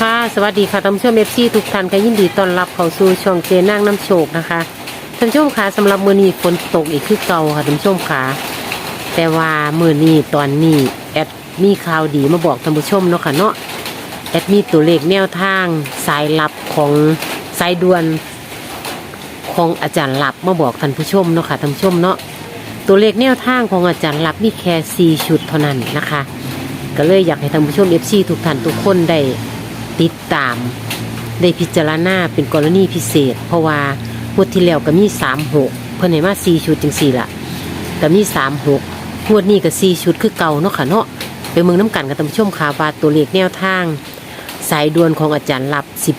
ค่ะสวัสดีค่ะท่านผู้ชมเอฟซีทุกท่านก็ยินดีต้อนรับเข้าสู่ช่องเจนั่งน้ำโชคนะคะท่านผู้ชมค่ะสำหรับมือนี้ฝนตกอีกคือเก่าค่ะท่านผู้ชมค่ะแต่ว่ามือนี้ตอนนี้แอดมีข่าวดีมาบอกท่านผู้ชมเนาะค่ะเนาะแอดมีตัวเลขแนวทางสายลับของสายด่วนของอาจารย์ลับมาบอกท่านผู้ชมเนาะค่ะท่านผู้ชมเนาะตัวเลขแนวทางของอาจารย์ลับมีแค่สี่ชุดเท่านั้นนะคะ ก็เลยอยากให้ท่านผู้ชมเอฟซีทุกท่านทุกคนได้ ติดตาม ได้พิจารณาเป็นกรณีพิเศษ เพราะว่าพวดที่แล้วก็มีสามหกเพิ่นให้มาสี่ชุดจังสี่ละก็มีสามหกงวดนี้ก็สี่ชุดคือเก่าเนาะค่ะเนาะไปเมืองน้ำกันกับท่านผู้ชมข่าวว่าตัวเลขแนวทาง สายด่วนของอาจารย์ลับสิบ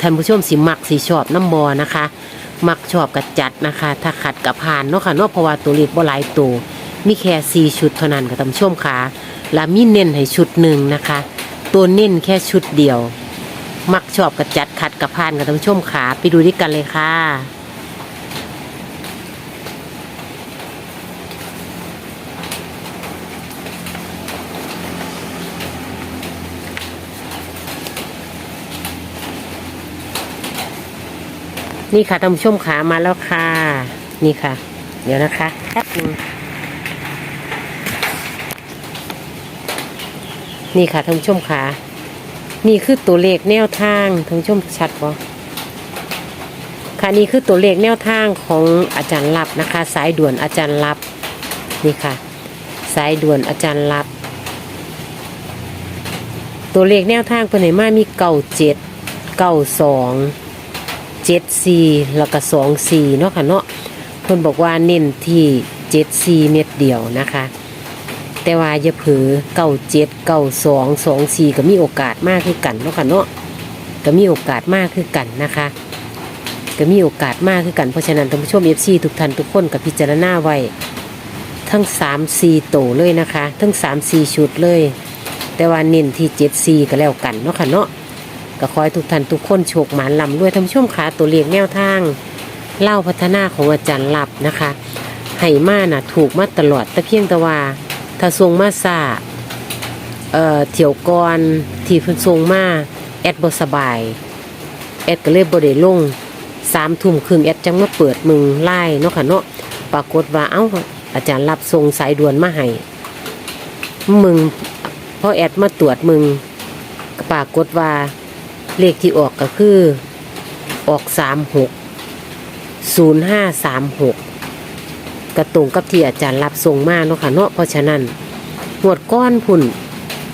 ท่านผู้ชมสิมักสิชอบน้ำบอนะคะ มักชอบกับจัดนะคะ ถ้าขัดกับผ่านเนาะค่ะเนาะเพราะว่าตัวเลขบ่หลายตัวมีแค่สี่ชุดเท่านั้นกับท่านผู้ชมค่ะและมีเน้นให้ชุดหนึ่งนะคะ ตัวเน้นแค่ชุดเดียว มักชอบกับจัดขัดกับผ่านกับท่านผู้ชมขาไปดูด้วยกันเลยค่ะนี่ค่ะท่านผู้ชมขามาแล้วค่ะ นี่ค่ะ เดี๋ยวนะคะแป๊บนึง นี่ค่ะท่านผู้ชมขานี่คือตัวเลขแนวทางท่านผู้ชมชัดปะค่ะนี่คือตัวเลขแนวทางของอาจารย์ลับนะคะ สายด่วนอาจารย์ลับนี่ค่ะ สายด่วนอาจารย์ลับ ตัวเลขแนวทางเป็นไหนมามีเก่าเจ็ดเก่าสองเจ็ดสี่แล้วก็สองสี่เนาะค่ะเนาะเพิ่นบอกว่าเน้นที่เจ็ดสี่เม็ดเดียวนะคะ แต่ว่าอย่าเผือเก้าเจ็ดเก้าสองสองสี่ก็มีโอกาสมากขึ้นกันเนาะค่ะเนาะก็มีโอกาสมากขึ้นกันนะคะ ก็มีโอกาสมากขึ้นกันเพราะฉะนั้นท่านผู้ชมเอฟซีทุกท่านทุกคนกับพิจารณาไว้ทั้งสามสี่โตเลยนะคะ ทั้งสามสี่ชุดเลย แต่ว่าเน้นที่เจ็ดสี่ก็แล้วกันเนาะค่ะเนาะก็ขอให้ทุกท่านทุกคนโชคหมานลำด้วยท่านผู้ชมขาตัวเลขแนวทางเล่าพัฒนาของอาจารย์ลับนะคะให้มาน่ะถูกมาตลอดแต่เพียงแต่ว่า ถ้าทรงมาซาเอ่อเที่ยวก่อนที่เพิ่นทรงมาแอดบ่สบาย แอดก็เลยบ่ได้ลงสามทุ่มครึ่งแอดจังมาเปิดมึงไล่เนาะค่ะเนาะปรากฏว่าเอ้าอาจารย์รับทรงสายด่วนมาให้มึงพอแอดมาตรวจมึงปรากฏว่าเลขที่ออกก็คือออกสามหกศูนย์ห้าสามหก กระตรงกับที่อาจารย์รับทรงมาเนาะค่ะเนาะเพราะฉะนั้นหวดก้อนพุ่น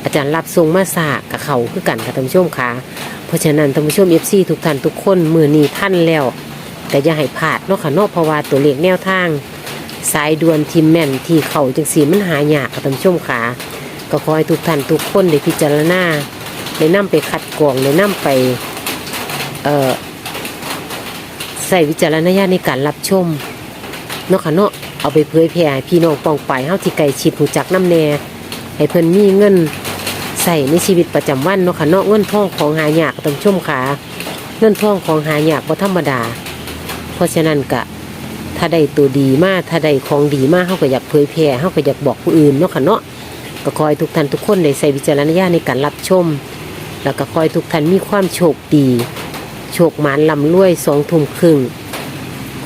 อาจารย์รับทรงมาสากกับเขาคือกันกับท่านผู้ชมค่ะเพราะฉะนั้นท่านผู้ชมเอฟซีทุกท่านทุกคนมือนีท่านแล้ว แต่อย่าให้พลาดเนาะค่ะเนาะเพราะว่าตัวเลขแนวทาง สายด่วนทีมแม่นที่เขาจังสีมันหายากกับท่านผู้ชมค่ะก็ขอให้ทุกท่านทุกคนได้พิจารณาได้นำไปคัดกรองได้นำไปเอ่อใส่วิจารณญาณในการรับชมเนาะค่ะเนาะ เอาไปเผยแพร่พี่น้องปองไปเฮาที่ไกลชิดหูจักน้ำแน่ให้เพิ่นมีเงินใส่ในชีวิตประจำวันเนาะค่ะเนาะเงินทองของหายากต้องชมขาเงินทองของหายากบ่ธรรมดา เพราะฉะนั้นก็ถ้าได้ตัวดีมากถ้าได้ของดีมากเฮาก็อยากเผยแพร่เฮาก็อยากบอกผู้อื่นเนาะค่ะเนาะก็ขอให้ทุกท่านทุกคนได้ใส่วิจารณญาณในการรับชม แล้วก็ขอให้ทุกท่านมีความโชคดี โชคหมานลำรวยสองทุ่มครึ่ง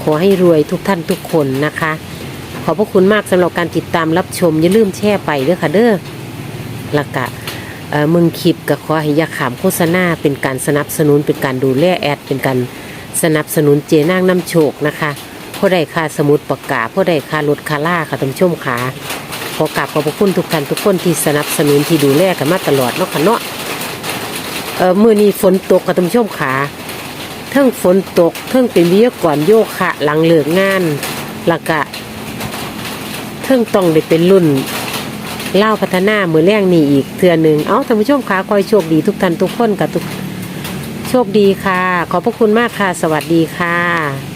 ขอให้รวยทุกท่านทุกคนนะคะ ขอบพระคุณมากสำหรับการติดตามรับชม อย่าลืมแชร์ไปเด้อค่ะเด้อล้วก็เมึงคลิปก็ขอให้ยาขามโฆษณาเป็นการสนับสนุนเป็นการดูแลแอด เป็นการสนับสนุนเจนางน้ำโชคนะคะผู้ใดค่าสมุดปากกาผู้ใดค่ารถค่าล่าค่ะท่านชมขาขอกราบขอบพระคุณทุกท่านทุกคนที่สนับสนุนที่ดูแลกันมาตลอดเนาะค่ะเนาะเอ่อมื่อนี้ฝนตกค่ะท่านชมขาเทิงฝนตกเทิงเป็นวิทยากรโยคะหลังเลิกงานแล้วก็ เทิงต้องได้เป็นรุ่นเล่าพัฒนามือแรงนี่อีกเทือนหนึ่งเอาท่านผู้ชมคะคอยโชคดีทุกท่านทุกคนกับทุกโชคดีค่ะ ขอบพระคุณมากค่ะ สวัสดีค่ะ